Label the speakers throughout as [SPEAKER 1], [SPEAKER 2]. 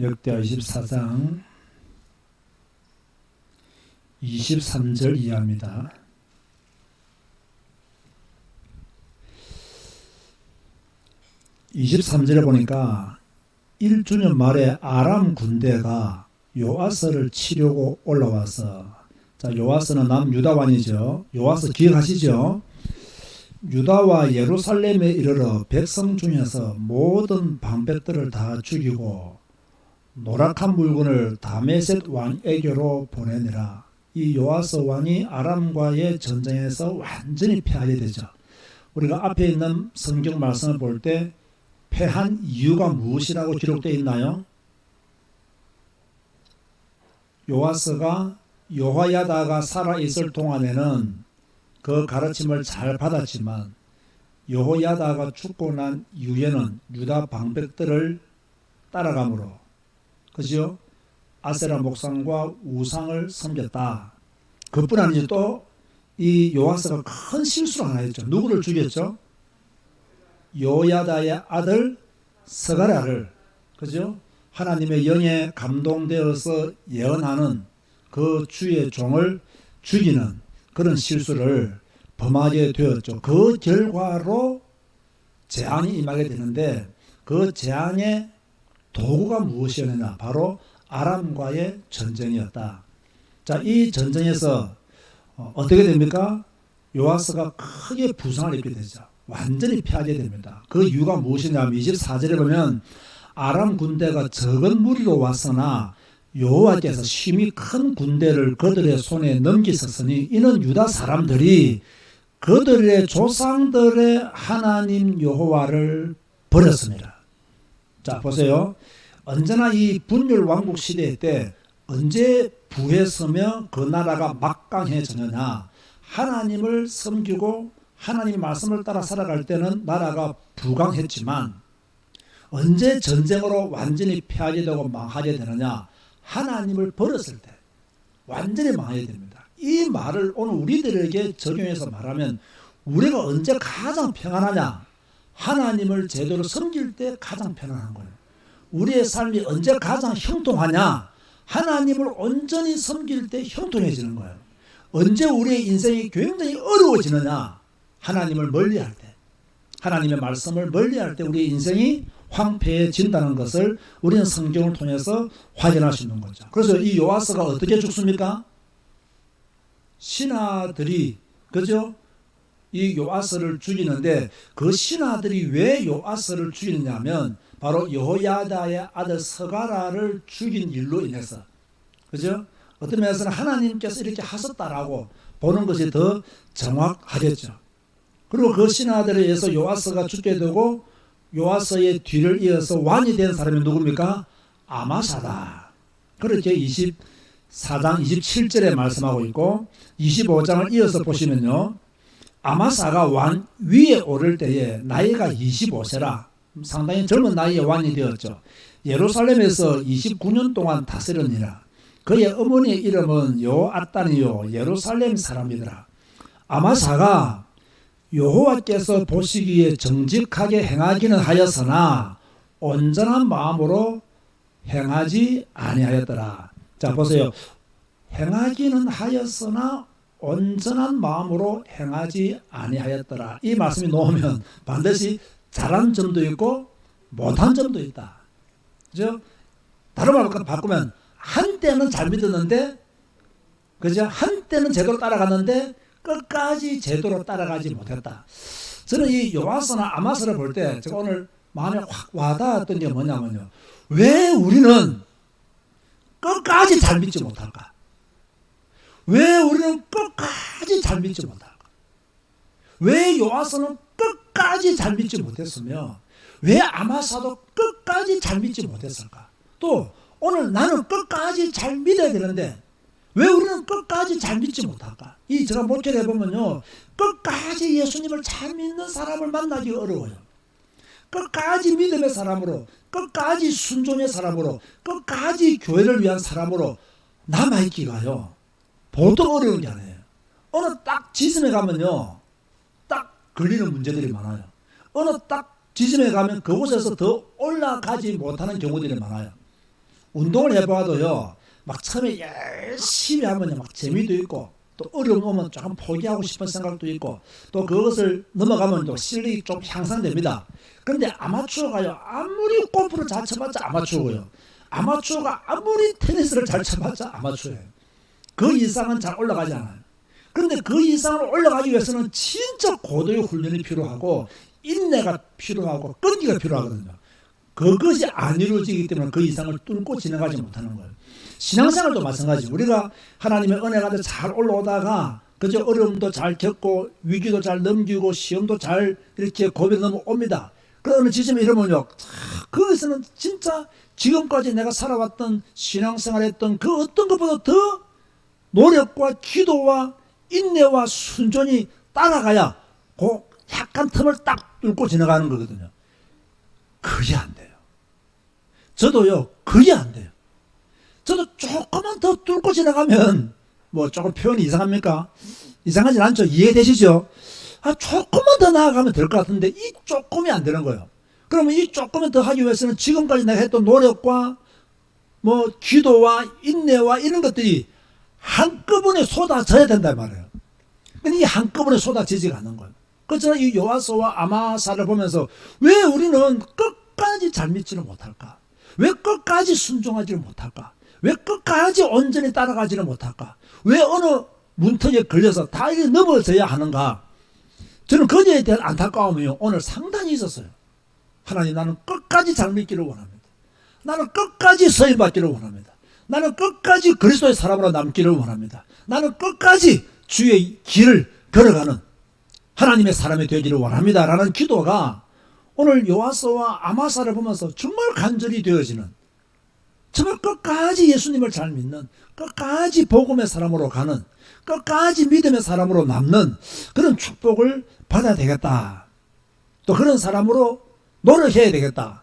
[SPEAKER 1] 역대하 24장 23절 이하입니다. (23절에) 보니까 1주년 말에 아람 군대가 요아스를 치려고 올라와서 자 요아스는 남유다 왕이죠. 요아스 기억하시죠? 유다와 예루살렘에 이르러 백성 중에서 모든 방백들을 다 죽이고 노랗한 물건을 다메셋 왕에게로 보내니라. 이 요아스 왕이 아람과의 전쟁에서 완전히 패하게 되죠. 우리가 앞에 있는 성경 말씀을 볼 때 패한 이유가 무엇이라고 기록되어 있나요? 요아스가 요하야다가 살아 있을 동안에는 그 가르침을 잘 받았지만 여호야다가 죽고 난 이후에는 유다 방백들을 따라감으로 그죠? 아세라 목상과 우상을 섬겼다. 그뿐 아니지 또 이 요아스가 큰 실수를 하나 했죠. 누구를 죽였죠? 요야다의 아들 서가랴를 그죠? 하나님의 영에 감동되어서 예언하는 그 주의 종을 죽이는 그런 실수를 범하게 되었죠. 그 결과로 재앙이 임하게 되는데 그 재앙의 도구가 무엇이었느냐? 바로 아람과의 전쟁이었다. 자, 이 전쟁에서 어, 어떻게 됩니까? 요아스가 크게 부상을 입게 되죠. 완전히 패하게 됩니다. 그 이유가 무엇이냐면 24절에 보면 아람 군대가 적은 무리로 왔으나 여호와께서 심히 큰 군대를 그들의 손에 넘기셨으니 이는 유다 사람들이 그들의 조상들의 하나님 여호와를 버렸습니다. 자 보세요. 언제나 이 분열 왕국 시대 때 언제 부에 서면 그 나라가 막강해졌느냐 하나님을 섬기고 하나님의 말씀을 따라 살아갈 때는 나라가 부강했지만 언제 전쟁으로 완전히 패하게 되고 망하게 되느냐 하나님을 버렸을 때 완전히 망하게 됩니다. 이 말을 오늘 우리들에게 적용해서 말하면 우리가 언제 가장 평안하냐? 하나님을 제대로 섬길 때 가장 편안한 거예요. 우리의 삶이 언제 가장 형통하냐? 하나님을 온전히 섬길 때 형통해지는 거예요. 언제 우리의 인생이 굉장히 어려워지느냐? 하나님을 멀리할 때. 하나님의 말씀을 멀리할 때 우리의 인생이 황폐해진다는 것을 우리는 성경을 통해서 확인할 수 있는 거죠. 그래서 이 요아스가 어떻게 죽습니까? 신하들이 그죠? 이 요아스를 죽이는데 그 신하들이 왜 요아스를 죽이느냐면 바로 여호야다의 아들 서가라를 죽인 일로 인해서 그죠? 어떤 면에서는 하나님께서 이렇게 하셨다라고 보는 것이 더 정확하겠죠. 그리고 그 신하들에 의해서 요아스가 죽게 되고 요아서의 뒤를 이어서 왕이 된 사람이 누굽니까? 아마사다. 그렇게 24장 27절에 말씀하고 있고 25장을 이어서 보시면요. 아마사가 왕 위에 오를 때에 나이가 25세라 상당히 젊은 나이에 왕이 되었죠. 예루살렘에서 29년 동안 다스렸니라. 그의 어머니의 이름은 요아따니요 예루살렘 사람이더라. 아마사가 여호와께서 보시기에 정직하게 행하기는 하였으나 온전한 마음으로 행하지 아니하였더라. 자 보세요. 행하기는 하였으나 온전한 마음으로 행하지 아니하였더라. 이 말씀이 나오면 반드시 잘한 점도 있고 못한 점도 있다. 그죠? 다른 말로 바꾸면 한때는 잘 믿었는데 그죠? 한때는 제대로 따라갔는데 끝까지 제대로 따라가지 못했다. 저는 이 요아스나 아마스를 볼 때 제가 오늘 마음에 확 와닿았던 게 뭐냐면요. 왜 우리는 끝까지 잘 믿지 못할까? 왜 우리는 잘 믿지 못할까? 왜 요아스는 끝까지 잘 믿지 못했으며 왜 아마사도 끝까지 잘 믿지 못했을까? 또 오늘 나는 끝까지 잘 믿어야 되는데 왜 우리는 끝까지 잘 믿지 못할까? 이 제가 목회를 해보면요. 끝까지 예수님을 잘 믿는 사람을 만나기 어려워요. 끝까지 믿음의 사람으로, 끝까지 순종의 사람으로, 끝까지 교회를 위한 사람으로 남아있기가요. 보통 어려운 게 아니에요. 어느 딱 지점에 가면요. 딱 걸리는 문제들이 많아요. 어느 딱 지점에 가면 그곳에서 더 올라가지 못하는 경우들이 많아요. 운동을 해봐도요. 막 처음에 열심히 하면 막 재미도 있고 또 어려움 오면 조금 포기하고 싶은 생각도 있고 또 그것을 넘어가면 또 실력이 좀 향상됩니다. 그런데 아마추어가요 아무리 골프를 잘 쳐봤자 아마추어고요. 아마추어가 아무리 테니스를 잘 쳐봤자 아마추어예요. 그 이상은 잘 올라가지 않아요. 그런데 그 이상을 올라가기 위해서는 진짜 고도의 훈련이 필요하고 인내가 필요하고 끈기가 필요하거든요. 그것이 안 이루어지기 때문에 그 이상을 뚫고 지나가지 못하는 거예요. 신앙생활도 마찬가지. 우리가 하나님의 은혜가 잘 올라오다가 그저 어려움도 잘 겪고 위기도 잘 넘기고 시험도 잘 이렇게 고비를 넘어옵니다. 그 어느 지점에 이러면요. 거기서는 진짜 지금까지 내가 살아왔던 신앙생활 했던 그 어떤 것보다 더 노력과 기도와 인내와 순전히 따라가야 그 약간 틈을 딱 뚫고 지나가는 거거든요. 그게 안 돼요. 저도요, 그게 안 돼요. 저도 조금만 더 뚫고 지나가면, 뭐 조금 표현이 이상합니까? 이상하진 않죠? 이해되시죠? 아, 조금만 더 나아가면 될 것 같은데, 이 조금이 안 되는 거예요. 그러면 이 조금만 더 하기 위해서는 지금까지 내가 했던 노력과, 뭐, 기도와 인내와 이런 것들이 한꺼번에 쏟아져야 된단 말이에요. 근데 이 한꺼번에 쏟아지지가 않는 거예요. 그렇잖아. 이 요하서와 아마사를 보면서 왜 우리는 끝까지 잘 믿지를 못할까? 왜 끝까지 순종하지를 못할까? 왜 끝까지 온전히 따라가지를 못할까? 왜 어느 문턱에 걸려서 다 넘어져야 하는가? 저는 거기에 대한 안타까움이 오늘 상당히 있었어요. 하나님 나는 끝까지 잘 믿기를 원합니다. 나는 끝까지 서일받기를 원합니다. 나는 끝까지 그리스도의 사람으로 남기를 원합니다. 나는 끝까지 주의 길을 걸어가는 하나님의 사람이 되기를 원합니다. 라는 기도가 오늘 요하서와 아마사를 보면서 정말 간절히 되어지는 정말 끝까지 예수님을 잘 믿는 끝까지 복음의 사람으로 가는 끝까지 믿음의 사람으로 남는 그런 축복을 받아야 되겠다. 또 그런 사람으로 노력해야 되겠다.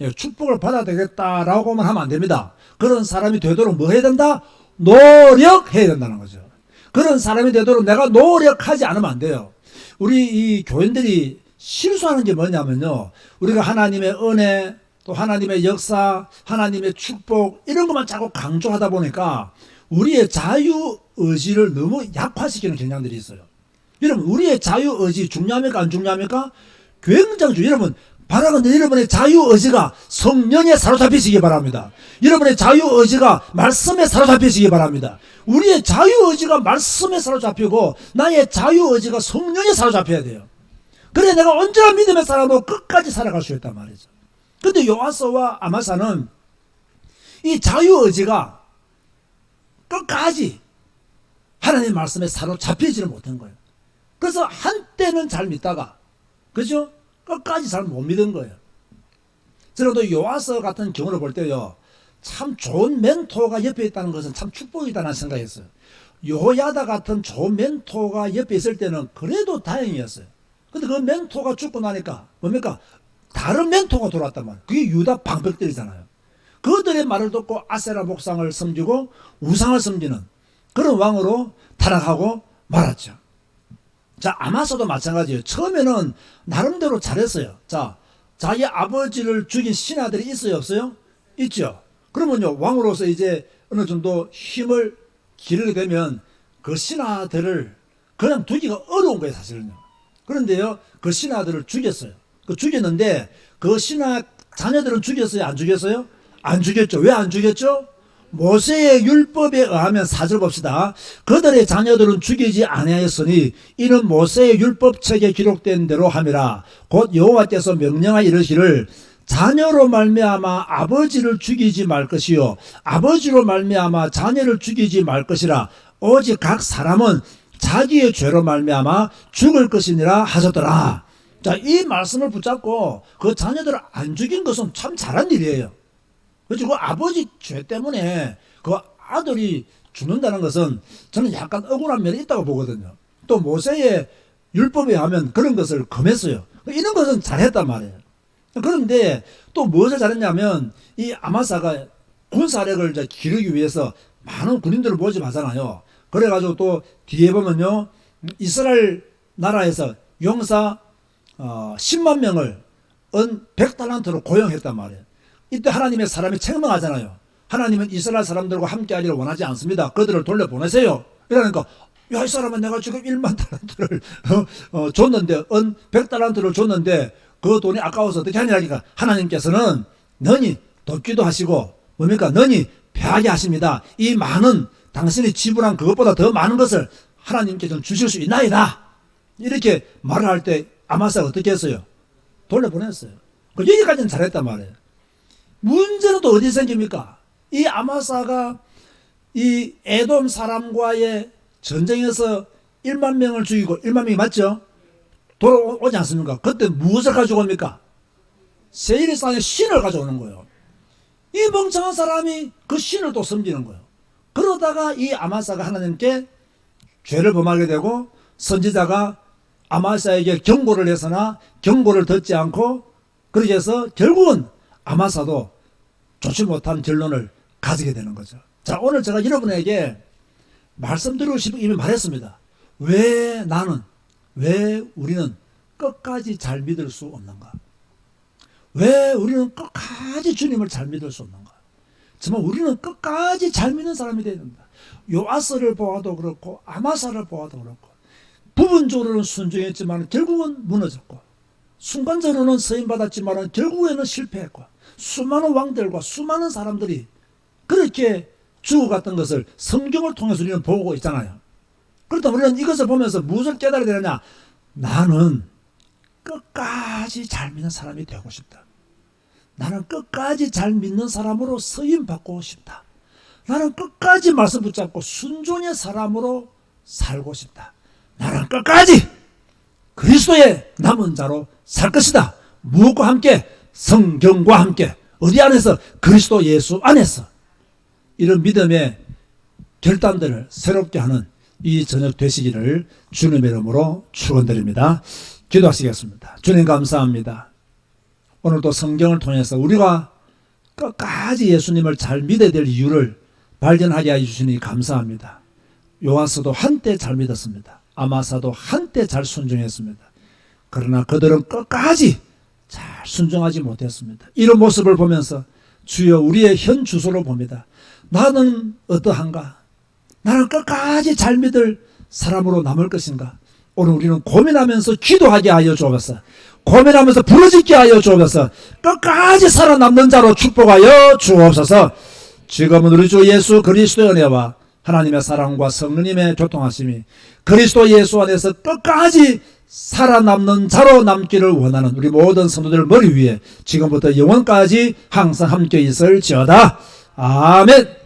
[SPEAKER 1] 예, 축복을 받아야 되겠다라고만 하면 안 됩니다. 그런 사람이 되도록 뭐 해야 된다? 노력해야 된다는 거죠. 그런 사람이 되도록 내가 노력하지 않으면 안 돼요. 우리 이 교인들이 실수하는 게 뭐냐면요. 우리가 하나님의 은혜, 또 하나님의 역사, 하나님의 축복, 이런 것만 자꾸 강조하다 보니까 우리의 자유 의지를 너무 약화시키는 경향들이 있어요. 여러분, 우리의 자유 의지 중요합니까? 안 중요합니까? 굉장히 중요. 여러분, 바라건대 여러분의 자유 의지가 성령에 사로잡히시기 바랍니다. 여러분의 자유 의지가 말씀에 사로잡히시기 바랍니다. 우리의 자유 의지가 말씀에 사로잡히고 나의 자유 의지가 성령에 사로잡혀야 돼요. 그래 내가 언제나 믿음의 사람으로 끝까지 살아갈 수 있단 말이죠. 근데 요하서와 아마사는 이 자유 의지가 끝까지 하나님의 말씀에 사로잡히지를 못한 거예요. 그래서 한때는 잘 믿다가 그죠? 끝까지 잘 못 믿은 거예요. 저는 또 요하서 같은 경우를 볼 때요. 참 좋은 멘토가 옆에 있다는 것은 참 축복이다는 생각했어요. 요야다 같은 좋은 멘토가 옆에 있을 때는 그래도 다행이었어요. 근데 그 멘토가 죽고 나니까 뭡니까? 다른 멘토가 들어왔단 말이에요. 그게 유다 방백들이잖아요. 그들의 말을 듣고 아세라 목상을 섬기고 우상을 섬기는 그런 왕으로 타락하고 말았죠. 자, 아마서도 마찬가지예요. 처음에는 나름대로 잘했어요. 자, 자기 아버지를 죽인 신하들이 있어요, 없어요? 있죠. 그러면요, 왕으로서 이제 어느 정도 힘을 기르게 되면 그 신하들을 그냥 두기가 어려운 거예요, 사실은요. 그런데요, 그 신하들을 죽였어요. 그 죽였는데 그 신하 자녀들은 죽였어요, 안 죽였어요? 안 죽였죠. 왜 안 죽였죠? 모세의 율법에 의하면 사절 봅시다. 그들의 자녀들은 죽이지 아니하였으니 이는 모세의 율법책에 기록된 대로 함이라. 곧 여호와께서 명령하 이르시를 자녀로 말미암아 아버지를 죽이지 말 것이요 아버지로 말미암아 자녀를 죽이지 말 것이라. 오직 각 사람은 자기의 죄로 말미암아 죽을 것이니라 하셨더라. 자, 이 말씀을 붙잡고 그 자녀들을 안 죽인 것은 참 잘한 일이에요. 그렇죠. 그 아버지 죄 때문에 그 아들이 죽는다는 것은 저는 약간 억울한 면이 있다고 보거든요. 또 모세의 율법에 하면 그런 것을 금했어요. 이런 것은 잘했단 말이에요. 그런데 또 무엇을 잘했냐면 이 아마사가 군사력을 기르기 위해서 많은 군인들을 모집하잖아요. 그래가지고 또 뒤에 보면요. 이스라엘 나라에서 용사 어, 10만 명을 은 100달란트로 고용했단 말이에요. 이때 하나님의 사람이 책망하잖아요. 하나님은 이스라엘 사람들과 함께 하기를 원하지 않습니다. 그들을 돌려보내세요. 이러니까 야, 이 사람은 내가 지금 1만 달란트를 어, 어, 줬는데, 은 100달란트를 줬는데, 그 돈이 아까워서 어떻게 하냐니까 하나님께서는 너니 돕기도 하시고, 뭡니까? 너니 패하게 하십니다. 이 많은, 당신이 지불한 그것보다 더 많은 것을 하나님께서는 주실 수 있나이다. 이렇게 말을 할 때 아마사가 어떻게 했어요? 돌려보냈어요. 그 여기까지는 잘했단 말이에요. 문제는 또 어디 생깁니까? 이 아마사가 이 에돔 사람과의 전쟁에서 1만 명을 죽이고 1만 명이 맞죠? 돌아오지 않습니까? 그때 무엇을 가지고 옵니까? 세일산의 신을 가져오는 거예요. 이 멍청한 사람이 그 신을 또 섬기는 거예요. 그러다가 이 아마사가 하나님께 죄를 범하게 되고 선지자가 아마사에게 경고를 해서나 경고를 듣지 않고 그렇게 해서 결국은 아마사도 좋지 못한 결론을 가지게 되는 거죠. 자, 오늘 제가 여러분에게 말씀드리고 싶은 이미 말했습니다. 왜 나는, 왜 우리는 끝까지 잘 믿을 수 없는가? 왜 우리는 끝까지 주님을 잘 믿을 수 없는가? 정말 우리는 끝까지 잘 믿는 사람이 되야 된다. 요아스를 보아도 그렇고 아마사를 보아도 그렇고 부분적으로는 순종했지만 결국은 무너졌고 순간적으로는 서임 받았지만 결국에는 실패했고 수많은 왕들과 수많은 사람들이 그렇게 죽어갔던 것을 성경을 통해서 우리는 보고 있잖아요. 그렇다면 우리는 이것을 보면서 무엇을 깨달아야 되느냐? 나는 끝까지 잘 믿는 사람이 되고 싶다. 나는 끝까지 잘 믿는 사람으로 서임 받고 싶다. 나는 끝까지 말씀 붙잡고 순종의 사람으로 살고 싶다. 나는 끝까지 그리스도의 남은 자로 살 것이다. 무엇과 함께? 성경과 함께. 어디 안에서? 그리스도 예수 안에서. 이런 믿음의 결단들을 새롭게 하는 이 저녁 되시기를 주님의 이름으로 축원드립니다. 기도하시겠습니다. 주님 감사합니다. 오늘도 성경을 통해서 우리가 끝까지 예수님을 잘 믿어야 될 이유를 발견하게 해주시니 감사합니다. 요한서도 한때 잘 믿었습니다. 아마사도 한때 잘 순종했습니다. 그러나 그들은 끝까지 잘 순종하지 못했습니다. 이런 모습을 보면서 주여 우리의 현 주소를 봅니다. 나는 어떠한가? 나는 끝까지 잘 믿을 사람으로 남을 것인가? 오늘 우리는 고민하면서 기도하게 하여 주옵소서. 고민하면서 부르짖게 하여 주옵소서. 끝까지 살아남는 자로 축복하여 주옵소서. 지금은 우리 주 예수 그리스도의 은혜와 하나님의 사랑과 성령님의 교통하심이 그리스도 예수 안에서 끝까지 살아남는 자로 남기를 원하는 우리 모든 성도들 머리 위에 지금부터 영원까지 항상 함께 있을 지어다. 아멘.